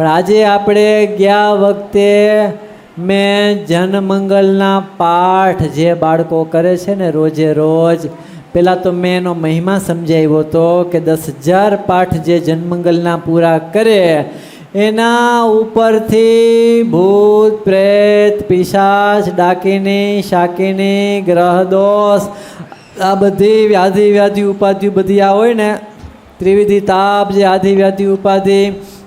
પણ આજે આપણે ગયા વખતે મેં જનમંગલના પાઠ જે બાળકો કરે છે ને રોજે રોજ પહેલાં તો મેં એનો મહિમા સમજાવ્યો હતો કે દસ હજાર પાઠ જે જનમંગલના પૂરા કરે, એના ઉપરથી ભૂત, પ્રેત, પિશાચ, ડાકીની, શાકીની ગ્રહદોષ આ બધી વ્યાધિ વ્યાધિ, ઉપાધિ બધી આ હોય ને, ત્રિવિધિ તાપ જે આધિ, વ્યાધિ, ઉપાધિ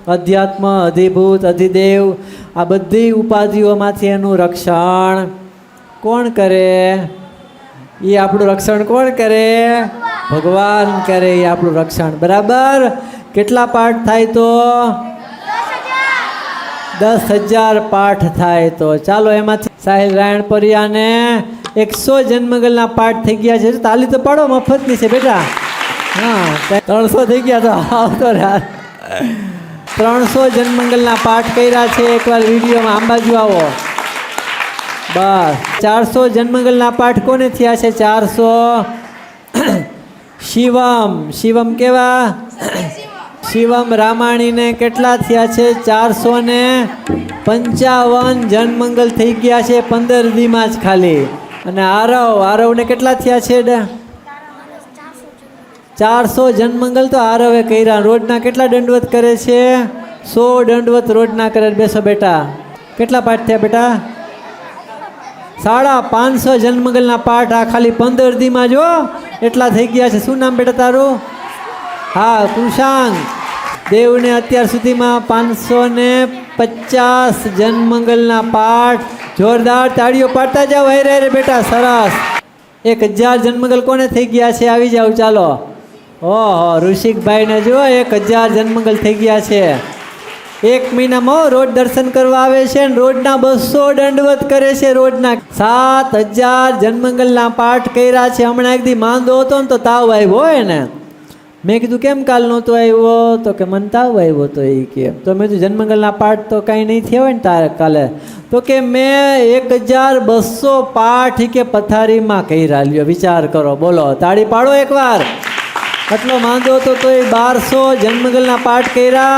અધ્યાત્મ, અધિભૂત, અધિદેવ, આ બધી ઉપાધિઓમાંથી એનું રક્ષણ કોણ કરે? એ આપણું રક્ષણ કોણ કરે? ભગવાન કરે એ આપણું રક્ષણ. બરાબર? કેટલા પાઠ થાય તો? દસ હજાર પાઠ થાય તો. ચાલો એમાંથી સાહિલ રાયણ પરિયાને એકસો જન્મગલના પાઠ થઈ ગયા છે. તાલી તો પાડો, મફતની છે બેટા. હા, ત્રણસો થઈ ગયા તો આવતો રહ્યા ત્રણસો જન્મંગલના પાઠ કર્યા છે. એકવાર વિડીયોમાં આંબાજુ આવો. બસ. ચારસો જન્મંગલના પાઠ કોને થયા છે? ચારસો. શિવમ. શિવમ કેવા? શિવમ રામાણીને કેટલા થયા છે? ચારસો ને પંચાવન જન્મંગલ થઈ ગયા છે. પંદર દીમાં જ ખાલી. અને આરવ, આરવને કેટલા થયા છે? ડ- ચારસો જન્મંગલ તો આરવે કર્યા. રોજના કેટલા દંડવત કરે છે? સો દંડવત રોડના કરે બેસો બેટા. કેટલા પાઠ થયા બેટા? સાડા પાંચસો જન્મંગલના પાઠ આ ખાલી પંદર દીમાં જો એટલા થઈ ગયા છે. શું નામ બેટા તારું? હા કૃષાંગ દેવને અત્યાર સુધીમાં પાંચસો ને પચાસ જન્મંગલના પાઠ જોરદાર તાળીઓ પાડતા જાઓ. હે રે બેટા, સરસ. એક હજાર જન્મંગલ કોને થઈ ગયા છે? આવી જાઓ, ચાલો. ઓહો, ઋષિકભાઈને જો એક હજાર જન્મંગલ થઈ ગયા છે. એક મહિનામાં રોજ દર્શન કરવા આવે છે ને રોજના બસો દંડવત કરે છે રોજના. સાત હજાર જન્મંગલના પાઠ કર્યા છે. હમણાં એક દી માંદો હતો ને તો તાવ આવ્યો હોય ને. મેં કીધું, કેમ કાલ નહોતો આવ્યો? તો કે, મને તાવ આવ્યો તો એ કે, તો મેં કીધું, જન્મંગલના પાઠ તો કાંઈ નહીં થયા હોય ને તારે કાલે. તો કે, મેં એક હજાર બસો પાઠ કે પથારીમાં કહી લ્યો. વિચાર કરો, બોલો. તાળી પાડો એકવાર. આટલો માંદો હતો તો એ બારસો જન્મગલના પાઠ કર્યા.